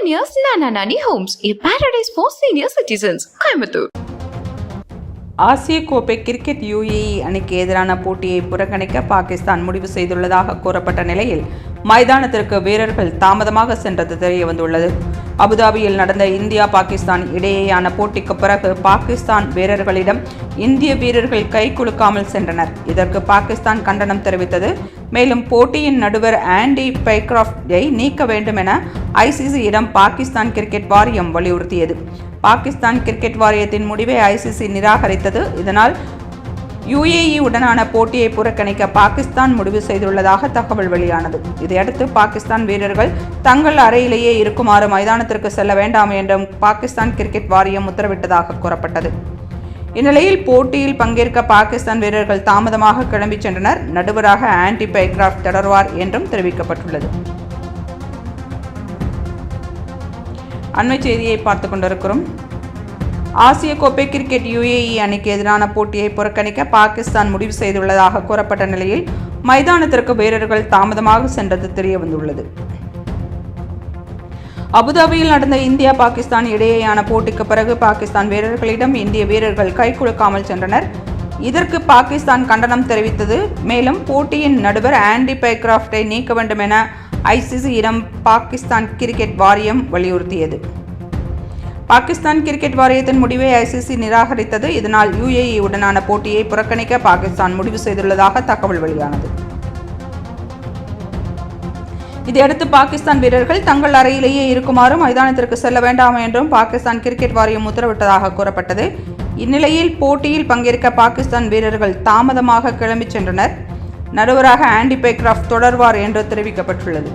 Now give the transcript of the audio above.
Pioneers Nana Nani Homes, a paradise for senior citizens. Coimbatore. ஆசிய கோப்பை cricket UAE அணிக்கு எதிரான போட்டியை புறக்கணிக்க பாகிஸ்தான் முடிவு செய்துள்ளதாக கூறப்பட்ட நிலையில் மைதானத்திற்கு வீரர்கள் தாமதமாக சென்றது தெரிய வந்துள்ளது. அபுதாபியில் நடந்த இந்தியா பாகிஸ்தான் இடையேயான போட்டிக்கு பிறகு பாகிஸ்தான் வீரர்களிடம் இந்திய வீரர்கள் கை குலுக்காமல் சென்றனர். இதற்கு பாகிஸ்தான் கண்டனம் தெரிவித்தது. மேலும் போட்டியின் நடுவர் ஆண்டி பைக்ராஃப்டை நீக்க வேண்டும் என ஐசிசியிடம் பாகிஸ்தான் கிரிக்கெட் வாரியம் வலியுறுத்தியது. பாகிஸ்தான் கிரிக்கெட் வாரியத்தின் முடிவை ஐசிசி நிராகரித்தது. இதனால் யுஏஇ உடனான போட்டியை புறக்கணிக்க பாகிஸ்தான் முடிவு செய்துள்ளதாக தகவல் வெளியானது. இதையடுத்து பாகிஸ்தான் வீரர்கள் தங்கள் அறையிலேயே இருக்குமாறு மைதானத்திற்கு செல்ல வேண்டாம் என்றும் பாகிஸ்தான் கிரிக்கெட் வாரியம் உத்தரவிட்டதாக கூறப்பட்டது. இந்நிலையில் போட்டியில் பங்கேற்க பாகிஸ்தான் வீரர்கள் தாமதமாக கிளம்பிச் சென்றனர். நடுவராக ஆன்டி பைக்ராஃப்ட் தொடர்வார் என்றும் தெரிவிக்கப்பட்டுள்ளது. அண்மை செய்தியை பார்த்து கொண்டிருக்கிறோம். ஆசிய கோப்பை கிரிக்கெட் யுஏஇ அணிக்கு எதிரான போட்டியை புறக்கணிக்க பாகிஸ்தான் முடிவு செய்துள்ளதாக கூறப்பட்ட நிலையில் மைதானத்திற்கு வீரர்கள் தாமதமாக சென்றது தெரிய வந்துள்ளது. அபுதாபியில் நடந்த இந்தியா பாகிஸ்தான் இடையேயான போட்டிக்கு பிறகு பாகிஸ்தான் வீரர்களிடம் இந்திய வீரர்கள் கை குலுக்காமல் சென்றனர். இதற்கு பாகிஸ்தான் கண்டனம் தெரிவித்தது. மேலும் போட்டியின் நடுவர் ஆண்டி பைக்ராஃப்டை நீக்க வேண்டும் என ஐசிசியிடம் பாகிஸ்தான் கிரிக்கெட் வாரியம் வலியுறுத்தியது. பாகிஸ்தான் கிரிக்கெட் வாரியத்தின் முடிவை ஐசிசி நிராகரித்தது. இதனால் யுஏஇ உடனான போட்டியை புறக்கணிக்க பாகிஸ்தான் முடிவு செய்துள்ளதாக தகவல் வெளியானது. இதையடுத்து பாகிஸ்தான் வீரர்கள் தங்கள் அறையிலேயே இருக்குமாறு மைதானத்திற்கு செல்ல வேண்டாம் என்றும் பாகிஸ்தான் கிரிக்கெட் வாரியம் உத்தரவிட்டதாக கூறப்பட்டது. இந்நிலையில் போட்டியில் பங்கேற்க பாகிஸ்தான் வீரர்கள் தாமதமாக கிளம்பிச் சென்றனர். நடுவராக ஆண்டி பேக்ராஃப்ட் தொடர்வார் என்று தெரிவிக்கப்பட்டுள்ளது.